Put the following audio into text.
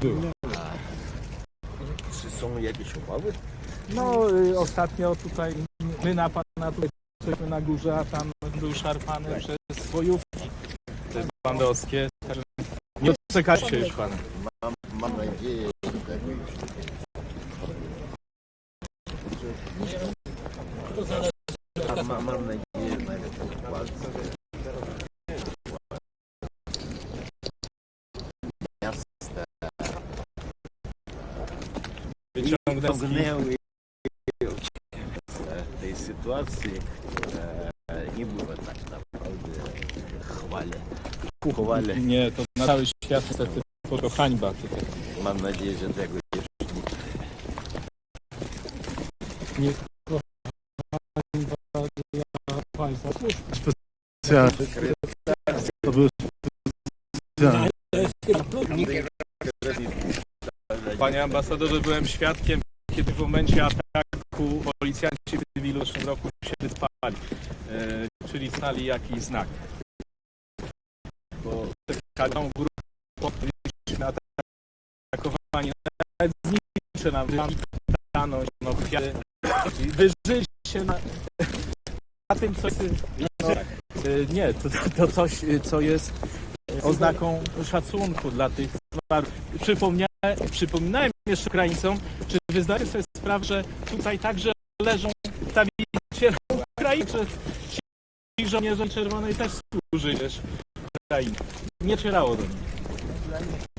Było. Czy są jakieś obawy? No y, ostatnio tutaj my na pana tutaj jesteśmy na górze, a tam był szarpany przez bojówki te bandowskie. Także nie odczekajcie już pana. Mam, mam nadzieję, że tego już nie ma, mam nadzieję na lepszą walkę. Wyciągnę z ciągnęły z tej sytuacji. E, nie było tak naprawdę chwale. Chwale. Nie, to na cały świat niestety to hańba tutaj. Mam nadzieję, że tego Panie ambasadorze, byłem świadkiem, kiedy w momencie ataku policjanci w cywilu w roku się wyspali, e, czyli znali jakiś znak. Bo taką grupą byliśmy atakowani, nawet znicze nam dano no, kwiaty. I wyżyli się na, na tym, co jest... No, e, nie, to, to coś, e, co jest oznaką szacunku dla tych zmarłych. Przypomniałem, przypominałem jeszcze Ukraińcom, czy wy zdajecie sobie sprawę, że tutaj także leżą stawiciele Ukrainy, że ci żołnierze Czerwonej też służyli Ukrainie. Nie cierało do nich.